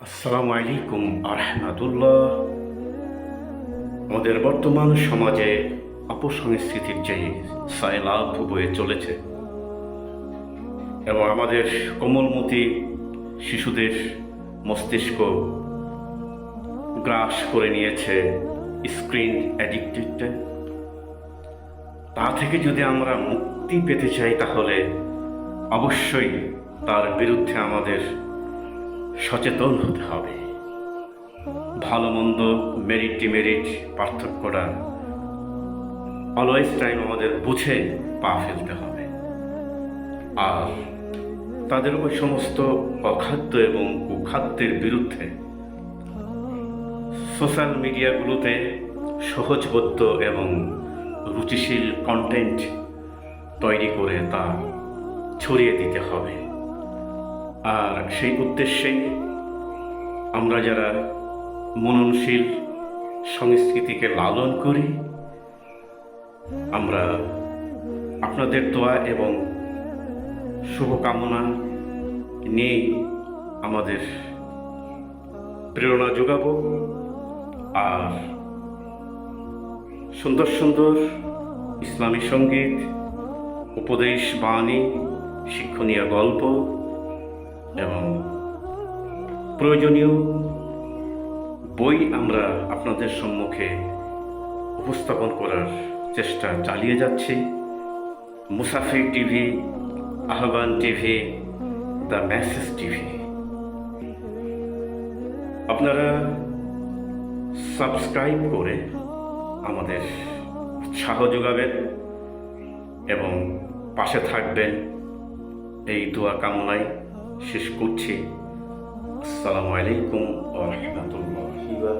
আসসালামু আলাইকুম আরহামাতুল্লাহ। আমাদের বর্তমান সমাজে অপসংস্কৃতির যে সায়লাভ বয়ে চলেছে এবং আমাদের কোমলমতি শিশুদের মস্তিষ্ক গ্রাস করে নিয়েছে স্ক্রিন অ্যাডিক্টেড তা থেকে যদি আমরা মুক্তি পেতে চাই তাহলে অবশ্যই তার বিরুদ্ধে আমাদের সচেতন হতে হবে। ভালো মন্দ মেরিট ডিমেরিট পার্থক্যটা অলওয়েজ টাইম আমাদের বুঝে পা ফেলতে হবে। আর তাদের ওই সমস্ত অখাদ্য এবং কুখাদ্যের বিরুদ্ধে সোশ্যাল মিডিয়াগুলোতে সহজবোধ্য এবং রুচিশীল কন্টেন্ট তৈরি করে তা ছড়িয়ে দিতে হবে। আর সেই উদ্দেশ্যে আমরা যারা মননশীল সংস্কৃতিকে লালন করি, আমরা আপনাদের দোয়া এবং শুভকামনা নিয়েই আমাদের প্রেরণা যোগাব। আর সুন্দর সুন্দর ইসলামী সংগীত, উপদেশ, বাণী, শিক্ষণীয় গল্প এবং প্রয়োজনীয় বই আমরা আপনাদের সম্মুখে উপস্থাপন করার চেষ্টা চালিয়ে যাচ্ছি। Musafir TV, Ahvaan TV, the message TV. আপনারা সাবস্ক্রাইব করে আমাদের উৎসাহ যোগাবেন এবং পাশে থাকবেন। এই দোয়া কামনায় শেষ করছি। আসসালামু আলাইকুম ওয়া রাহমাতুল্লাহি ওয়া